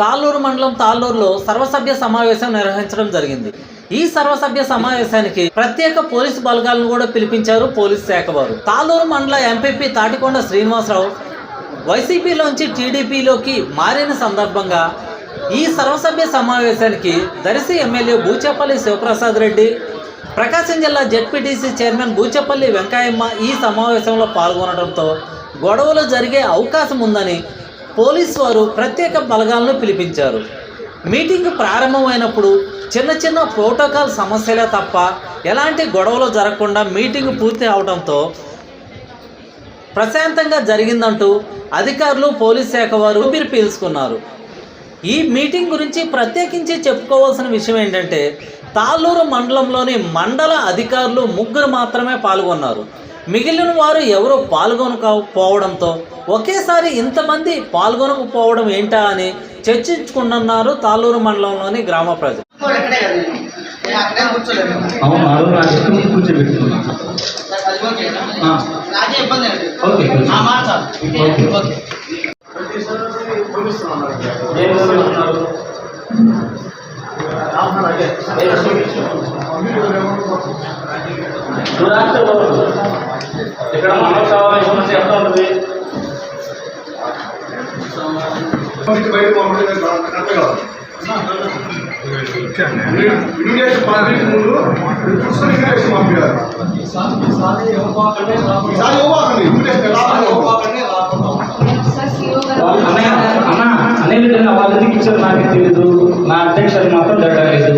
తాళ్ళూరు మండలం తాళ్ళూరులో సర్వసభ్య సమావేశం నిర్వహించడం జరిగింది. ఈ సర్వసభ్య సమావేశానికి ప్రత్యేక పోలీసు బలగాలను కూడా పిలిపించారు పోలీస్ శాఖ వారు. తాళ్ళూరు మండల ఎంపీపీ తాటికొండ శ్రీనివాసరావు వైసీపీలోంచి టీడీపీలోకి మారిన సందర్భంగా ఈ సర్వసభ్య సమావేశానికి దర్శి ఎమ్మెల్యే బూచేపల్లి శివప్రసాద్ రెడ్డి ప్రకాశం జిల్లా జెడ్పీటీసీ చైర్మన్ బూచేపల్లి వెంకయ్యమ్మ ఈ సమావేశంలో పాల్గొనడంతో గొడవలు జరిగే అవకాశం ఉందని పోలీసు వారు ప్రత్యేక బలగాలను పిలిపించారు. మీటింగ్ ప్రారంభమైనప్పుడు చిన్న చిన్న ప్రోటోకాల్ సమస్యలే తప్ప ఎలాంటి గొడవలు జరగకుండా మీటింగ్ పూర్తి అవడంతో ప్రశాంతంగా జరిగిందంటూ అధికారులు పోలీస్ శాఖ వారు ఊపిరి పీల్చుకున్నారు. ఈ మీటింగ్ గురించి ప్రత్యేకించి చెప్పుకోవాల్సిన విషయం ఏంటంటే తాళ్ళూరు మండలంలోని మండల అధికారులు ముగ్గురు మాత్రమే పాల్గొన్నారు. మిగిలిన వారు ఎవరు పాల్గొనకపోవడంతో ఒకేసారి ఇంతమంది పాల్గొనకపోవడం ఏంటా అని చర్చించుకుంటున్నారు తాళ్ళూరు మండలంలోని గ్రామ ప్రజలు. కూడా బయట పంపించే కరెక్ట్ కాదు. పంపించే ముందు చూసుకొని ఇమీడియట్ పంపించాలి ఈసారి ఇవ్వకండి వాళ్ళు ఎందుకు ఇచ్చారు నాకే తెలియదు నా అధ్యక్షులు మాత్రం జరగలేదు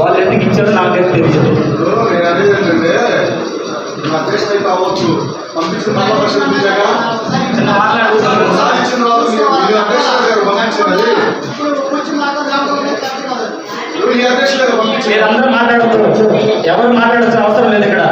వాళ్ళు ఎందుకు ఇచ్చారో నాకే తెలియదు ఏంటంటే నా దేశం అయితే అవ్వచ్చు. పంపించిన మళ్ళా పరిశీలించాక ఎవరు మాట్లాడాల్సిన అవసరం లేదు ఇక్కడ.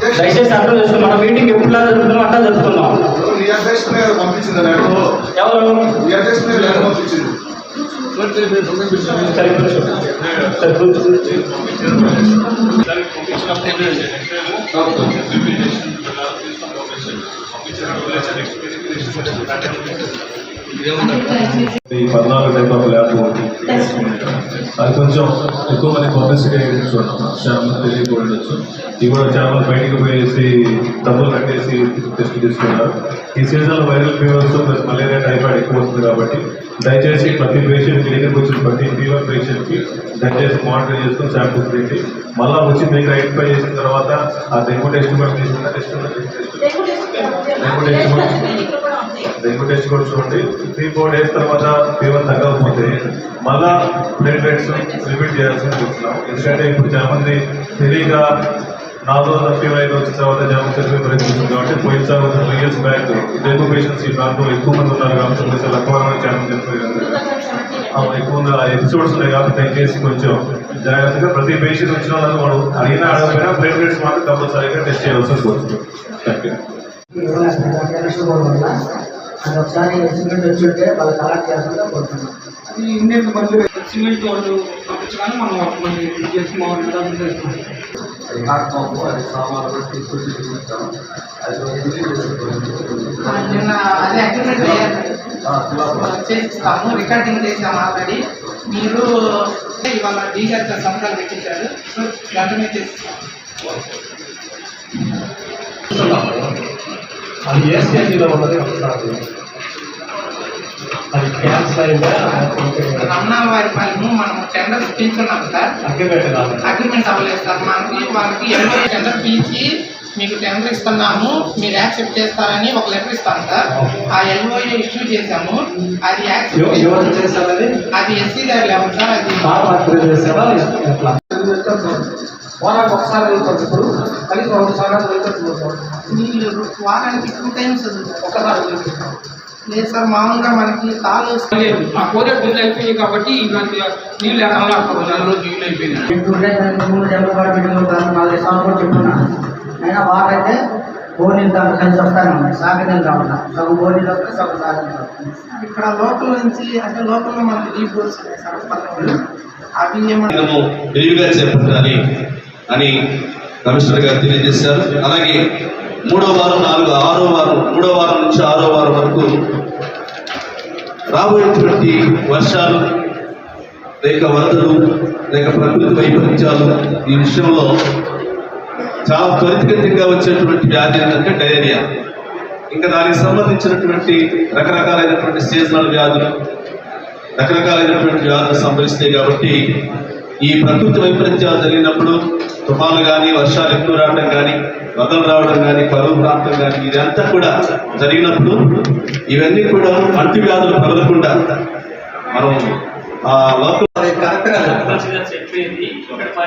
దయచేసి అర్థం చేసుకుని మన మీటింగ్ ఎప్పుడులా జరుగుతున్నాం అట్లా జరుగుతున్నాం ఎవరు? నీ పద్నాలుగు టైప్ ఆఫ్ ల్యాబ్ అది కొంచెం ఎక్కువ మంది పబ్లిసిటీ చాలా మంది తెలియకపోవచ్చు. ఇవి కూడా చాలా మంది బయటికి పోయేసి డబ్బులు కట్టేసి టెస్ట్ తీసుకున్నారు ఈ సీజన్లో viral fevers plus malaria typhoid ఎక్కువ వస్తుంది కాబట్టి దయచేసి ప్రతి పేషెంట్ దగ్గరికి వచ్చిన ప్రతి ఫీవర్ పేషెంట్కి దయచేసి మానిటర్ చేసుకుని శాంపుల్స్ పెట్టి మళ్ళీ వచ్చి మీకు ఐడెంటిఫై చేసిన తర్వాత ఆ డెంగ్యూ టెస్ట్ కూడా తీసుకున్న test dengue test dengue test కూడా చూడండి. త్రీ ఫోర్ డేస్ తర్వాత ఫీవర్ తగ్గకపోతే మళ్ళా బ్లడ్ రేట్స్ రిపీట్ చేయాల్సి చూస్తున్నాం. ఎందుకంటే ఇప్పుడు చాలామంది తెలియక నాలుగు రోజుల ఫీవర్ అయితే వచ్చిన తర్వాత జామ చదివే ప్రయత్నిస్తుంది కాబట్టి పోయిన తర్వాత three years back dengue patients ఈ ప్రాంతంలో ఎక్కువ మంది ఉన్నారు కాబట్టి లక్కవరం చాలా మంది చనిపోయారు అవును, ఎక్కువ ఉన్న ఎపిసోడ్స్ ఉన్నాయి కాబట్టి దయచేసి కొంచెం జాగ్రత్తగా ప్రతి పేషెంట్ వచ్చిన వాళ్ళని వాడు అడిగినా అడగకపోయినా బ్లడ్ రేట్స్ మాత్రం కంపల్సరీగా టెస్ట్ చేయాల్సి వస్తుంది థ్యాంక్ యూ అది ఒకసారి సిమెంట్ వచ్చి ఉంటే వాళ్ళు కలెక్ట్ చేస్తుంటే కొడుతున్నాం ఈ ఇండియన్ మళ్ళీ సిమెంట్ వాళ్ళు పంపించగానే మనం మళ్ళీ ఇది చేసి అది అది సామాన్లు తీసుకొచ్చి అది నిన్న అదే అగ్రిమెంట్ చేసిస్తాము రికార్డింగ్ చేసాము ఆల్రెడీ. మీరు ఇవాళ డీ గారి సంతకాలు పెట్టించారు. సో వెంటనే చేసిస్తాము అది ఏ స్టేజ్లో ఉన్నది ఒకసారి అది క్యాన్సర్ అయిందా రమణ వారి పనులు మనం టెండర్ ఇప్పించున్నాం సార్. కాదు. అగ్రిమెంట్ అవ్వలేదు సార్. మనకి వాళ్ళకి ఎంఓ టెండర్ పిలిచి మీకు టెండర్ ఇస్తున్నాము మీరు యాక్సెప్ట్ చేస్తారని ఒక లెటర్ ఇస్తాం సార్. ఆ ఎల్ఓఏ ఇష్యూ చేసాము అది యాక్సెప్ట్ అది? ఎస్సీ గారు లేవు సార్ అది వారానికి ఒకసారి వెళ్తాం ఇప్పుడు. కనీసం రెండు సార్లు వెళ్తాం నీళ్ళు వారానికి టూ టైమ్స్ ఒకసారి వెళ్తాం. లేదు సార్ మామూలుగా మనకి తాలు లేదు ఆ కోరే బిల్లు అయిపోయాయి కాబట్టి ఇలాంటి నీళ్ళు లేకుండా నెల రోజు నీళ్ళు అయిపోయినాయి. మూడు డెబ్బై పాటు కాదు నాలుగు సంవత్సరాలు అయినా అయితే బోనీలు దాంట్లో కలిసి వస్తానే సాగనీళ్ళు రావాలి సగం బోనీలు వస్తే సగం వస్తాయి ఇక్కడ లోకల్ నుంచి అంటే లోకల్లో మనకి డీప్ బోర్స్ ఉన్నాయి సార్ అవి ఏమన్నా చేపట్టాలి అని కమిషనర్ గారు తెలియజేశారు. అలాగే మూడో వారం నాలుగు ఆరో వారం మూడో వారం నుంచి ఆరో వారం వరకు రాబోయేటువంటి వర్షాలు లేక వరదలు లేక ప్రకృతి వైపరీత్యాలు ఈ విషయంలో చాలా త్వరితగతిగా వచ్చేటువంటి వ్యాధి ఏంటంటే డయేరియా. ఇంకా దానికి సంబంధించినటువంటి రకరకాలైనటువంటి సీజనల్ వ్యాధులు రకరకాలైనటువంటి వ్యాధులు సంభవిస్తాయి కాబట్టి ఈ ప్రకృతి వైపరీత్యాలు జరిగినప్పుడు తుఫాన్లు కానీ వర్షాలు ఎక్కువ రావడం కానీ వరదలు రావడం కానీ కరువు ప్రాంతం కానీ ఇదంతా కూడా జరిగినప్పుడు ఇవన్నీ కూడా అంటు వ్యాధులు ప్రబలకుండా మనం ఆ లోకల్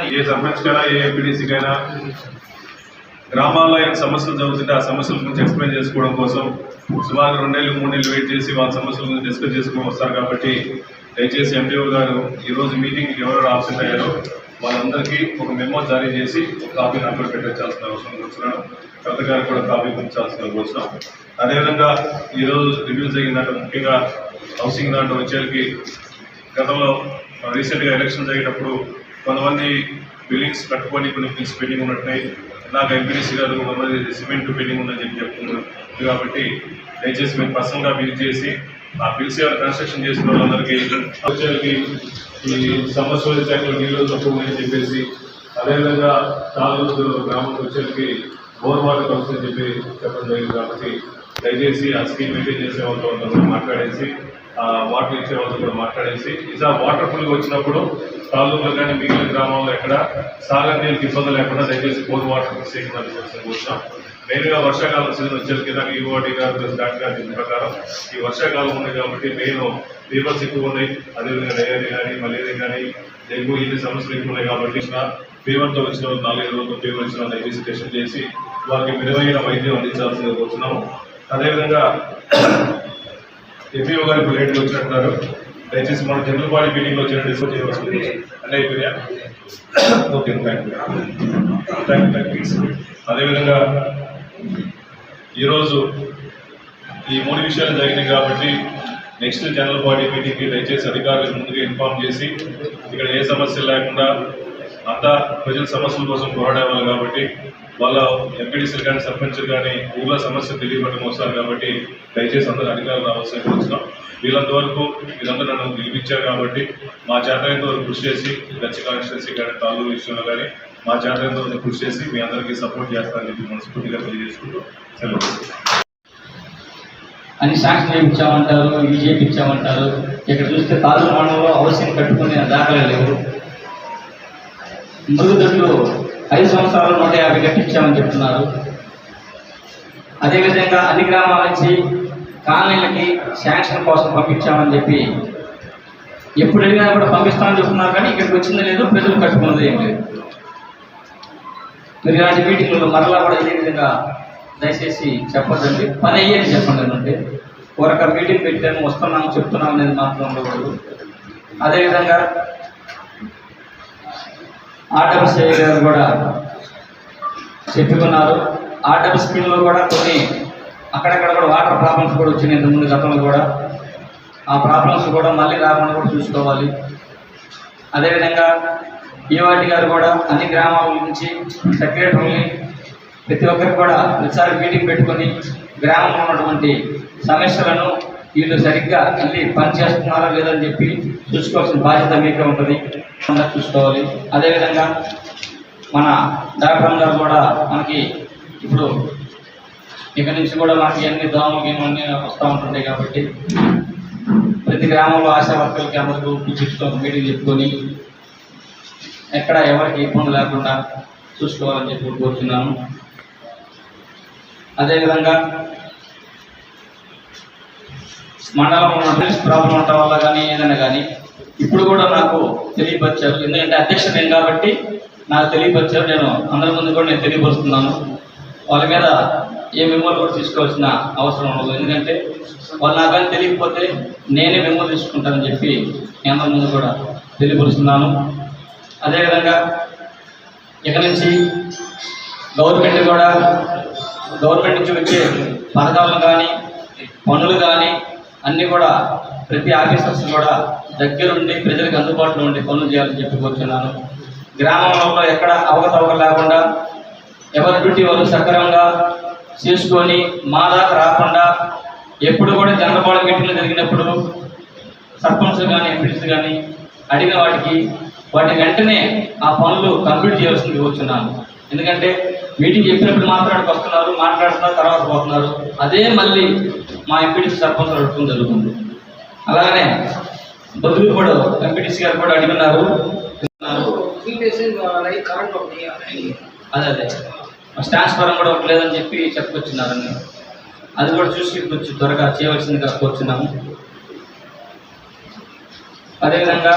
ఏ సర్పంచ్కైనా ఏ ఎంపీడీసీకైనా గ్రామాల్లో ఏం సమస్యలు జరుగుతుంటే ఆ సమస్యల గురించి ఎక్స్ప్లెయిన్ చేసుకోవడం కోసం సుమారు రెండేళ్ళు మూడు నెలలు వెయిట్ చేసి వాళ్ళ సమస్యల గురించి డిస్కస్ చేసుకుని వస్తారు కాబట్టి దయచేసి ఎండిఓ గారు ఈరోజు మీటింగ్కి ఎవరెవరు ఆబ్సెంట్ అయ్యారో వాళ్ళందరికీ ఒక మెమో జారీ చేసి ఒక కాపీ నాకు పెట్టించాల్సిన పెట్టాల్సిన అవసరం కూర్చున్నాను కలెక్టర్ గారికి కూడా కాపీ పంచాల్సిన కూర్చున్నాం అదేవిధంగా ఈరోజు రివ్యూ జరిగినట్టు ముఖ్యంగా హౌసింగ్ దాంట్లో వచ్చేకి గతంలో రీసెంట్గా ఎలక్షన్ జరిగేటప్పుడు కొంతమంది బిల్డింగ్స్ కట్టుకొని కొన్ని బిల్స్ పెండింగ్ ఉన్నట్టున్నాయి. నాకు ఎంపీడీసీ గారు కొంతమంది సిమెంట్ పెండింగ్ ఉందని చెప్పి చెప్తున్నారు. కాబట్టి దయచేసి మేము పర్సనల్గా విజిట్ చేసి ఆ బిల్స్ కన్స్ట్రక్షన్ చేసిన వాళ్ళందరికీ వచ్చేకి ఈ సమస్యల శాఖలో నీళ్ళు తక్కువ అని చెప్పేసి అదేవిధంగా తాలూకు గ్రామం వచ్చేకి బోర్ వాటర్ కౌన్సిల్ అని చెప్పి చెప్పడం జరిగింది కాబట్టి దయచేసి ఆ స్కీమ్ మెయింటైన్ చేసే వాళ్ళతో కూడా మాట్లాడేసి ఆ వాటర్ ఇచ్చే వాళ్ళతో కూడా మాట్లాడేసి ఇలా వాటర్ ఫుల్ వచ్చినప్పుడు తాలూకులు కానీ మిగిలిన గ్రామాల్లో ఎక్కడ సాగర్ నీళ్ళకి ఇబ్బంది లేకుండా దయచేసి బోర్ వాటర్ మిస్టేక్ కూర్చున్నాం మెయిన్గా వర్షాకాలం సీజన్ వచ్చేసరికి నాకు ఈఓటి గారు ప్లస్ డాక్టర్ గారి చెప్పిన ప్రకారం ఈ వర్షాకాలం ఉంది కాబట్టి మెయిన్ ఫీవర్స్ ఎక్కువ ఉన్నాయి. అదేవిధంగా డయేరియా కానీ మలేరియా కానీ డెంగ్యూ ఇన్ని సమస్యలు ఎక్కువ ఉన్నాయి కాబట్టి ఫీవర్తో వచ్చిన వాళ్ళు నాలుగైదు రోజులు ఫీవర్ వచ్చిన వాళ్ళు టెస్ట్ చేసి వారికి మెరుగైన వైద్యం అందించాల్సిందిగా కోరుతున్నాము అదేవిధంగా ఎంపీఓ గారు ఇప్పుడు లేట్గా వచ్చినట్టున్నారు. దయచేసి మన జనరల్ బాడీ మీటింగ్లో వచ్చిన డిస్కస్ చేయవలసింది. అంటే అయిపోయా okay thank you thank you thank you అదేవిధంగా ఈరోజు ఈ మూడు విషయాలు జరిగినాయి కాబట్టి నెక్స్ట్ జనరల్ బాడీ మీటింగ్కి దయచేసి అధికారులకు ముందుగా ఇన్ఫార్మ్ చేసి ఇక్కడ ఏ సమస్యలు లేకుండా అంతా ప్రజల సమస్యల కోసం పోరాడేవాళ్ళు కాబట్టి వాళ్ళ ఎంపీడీసీలు కానీ సర్పంచ్లు కానీ ఊళ్ళో సమస్య తెలియబడడం వస్తారు కాబట్టి దయచేసి అందరూ అధికారులు రావాల్సిన వచ్చినాం వీళ్ళంత వరకు వీళ్ళందరూ నన్ను గెలిపించారు కాబట్టి మా చేత వరకు కృషి చేసి దచ్చి కాన్స్టిట్యున్సీ కానీ తాలూరు విషయంలో కానీ మా చేతనంత కృషి చేసి మీ అందరికీ సపోర్ట్ చేస్తానని చెప్పి మనస్ఫూర్తిగా తెలియజేసుకుంటూ సెలవు అని శాంక్షన్ ఇచ్చామంటారు ఇవి చేయించామంటారు ఇక్కడ చూస్తే తాజు అవసరం కట్టుకునే దాఖలే లేవు. మరుగుదొడ్లు ఐదు సంవత్సరాలు నూట యాభై కట్టించామని చెప్తున్నారు. అదేవిధంగా అన్ని గ్రామాల నుంచి కాలనీలకి శాంక్షన్ కోసం పంపించామని చెప్పి ఎప్పుడు అడిగినా కూడా పంపిస్తామని చెప్తున్నారు కానీ ఇక్కడికి వచ్చిందో లేదు ప్రజలు కట్టుకున్నది ఏం లేదు. మీరు ఇలాంటి మీటింగ్లలో మరలా కూడా ఇదే విధంగా దయచేసి చెప్పొద్దండి పని అయ్యేది చెప్పండి అంటే ఒక మీటింగ్ పెట్టాము వస్తున్నాము చెప్తున్నాం అనేది మాత్రం ఉండకూడదు. అదేవిధంగా ఆర్డబ్ల్యూసీ గారు కూడా చెప్పుకున్నారు ఆర్డబ్ల్యూ స్కీమ్లో కూడా కొన్ని అక్కడక్కడ కూడా వాటర్ ప్రాబ్లమ్స్ కూడా వచ్చినాయి ఇంతకుముందు గతంలో కూడా. ఆ ప్రాబ్లమ్స్ కూడా మళ్ళీ రాకుండా కూడా చూసుకోవాలి. అదేవిధంగా ఈవాటి గారు కూడా అన్ని గ్రామాల నుంచి సెక్రటరీని ప్రతి ఒక్కరికి కూడా ప్రతిసారి మీటింగ్ పెట్టుకొని గ్రామంలో ఉన్నటువంటి సమస్యలను వీళ్ళు సరిగ్గా వెళ్ళి పని చేస్తున్నారా లేదని చెప్పి చూసుకోవాల్సిన బాధ్యత మీకే ఉంటుంది. అందరూ చూసుకోవాలి. అదేవిధంగా మన డాక్టర్ గారు కూడా మనకి ఇప్పుడు ఇక్కడి నుంచి కూడా మనకి అన్ని దోమలు గేమన్నీ వస్తూ ఉంటుంటాయి కాబట్టి ప్రతి గ్రామంలో ఆశా వర్కర్లకి అందరూ కూర్చుంటూ మీటింగ్ చెప్పుకొని ఎక్కడ ఎవరికి ఇబ్బంది లేకుండా చూసుకోవాలని చెప్పి కోరుతున్నాను అదేవిధంగా మండలంలో ఉన్న ప్రాబ్లం ఉండటం వల్ల కానీ ఏదైనా కానీ ఇప్పుడు కూడా నాకు తెలియపరిచారు. ఎందుకంటే అధ్యక్షుడు నేను కాబట్టి నాకు తెలియపరిచారు. నేను అందరి ముందు కూడా నేను తెలియపరుస్తున్నాను. వాళ్ళ మీద ఏ మిమ్మల్ని కూడా తీసుకోవాల్సిన అవసరం ఉండదు. ఎందుకంటే వాళ్ళు నాకు కానీ తెలియకపోతే నేనే మిమ్మల్ని తీసుకుంటానని చెప్పి నేను అందరి ముందు కూడా తెలియపరుస్తున్నాను. అదేవిధంగా ఇక నుంచి గవర్నమెంట్ కూడా గవర్నమెంట్ నుంచి వచ్చే పథకాలను కానీ పనులు కానీ అన్నీ కూడా ప్రతి ఆఫీసర్స్ కూడా దగ్గరుండి ప్రజలకు అందుబాటులో ఉండి పనులు చేయాలని చెప్పి కోరుతున్నాను గ్రామంలో ఎక్కడ అవకతవక లేకుండా ఎవరి డ్యూటీ వాళ్ళు సక్రమంగా చేసుకొని మా దాకా రాకుండా ఎప్పుడు కూడా జనరల్ మీటింగ్లు జరిగినప్పుడు సర్పంచ్ కానీ ఎంపీస్ కానీ అడిగిన వాటికి వాటి వెంటనే ఆ పనులు కంప్లీట్ చేయాల్సింది కూర్చున్నాను. ఎందుకంటే మీటింగ్ చెప్పినప్పుడు మాట్లాడుకు వస్తున్నారు మాట్లాడుతున్నారు తర్వాత పోతున్నారు. అదే మళ్ళీ మా ఎంపీటీసీ సర్పంచ్ అడగడం జరుగుతుంది. అలాగనే బదులు కూడా ఎంపీటీసీ గారు కూడా అడిగినారు. కరెంట్ ఒకటి అదే అదే ట్రాన్స్ఫారం కూడా ఒకటి లేదని చెప్పి చెప్పుకొచ్చినారని. అది కూడా చూసి కొంచెం త్వరగా చేయవలసిందిగా కోరుచున్నాము. అదేవిధంగా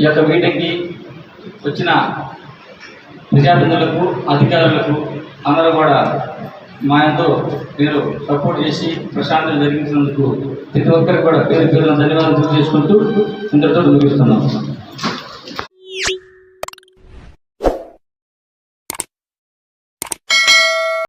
ఈ యొక్క మీటింగ్కి వచ్చిన ప్రజాప్రతినిధులకు అధికారులకు అందరూ కూడా మా ఎంతో మీరు సపోర్ట్ చేసి ప్రశాంతం జరిగించినందుకు ప్రతి ఒక్కరికి కూడా పేరు పేరున ధన్యవాదాలు తెలియజేసుకుంటూ ఇంతటితో ముగిస్తున్నాం.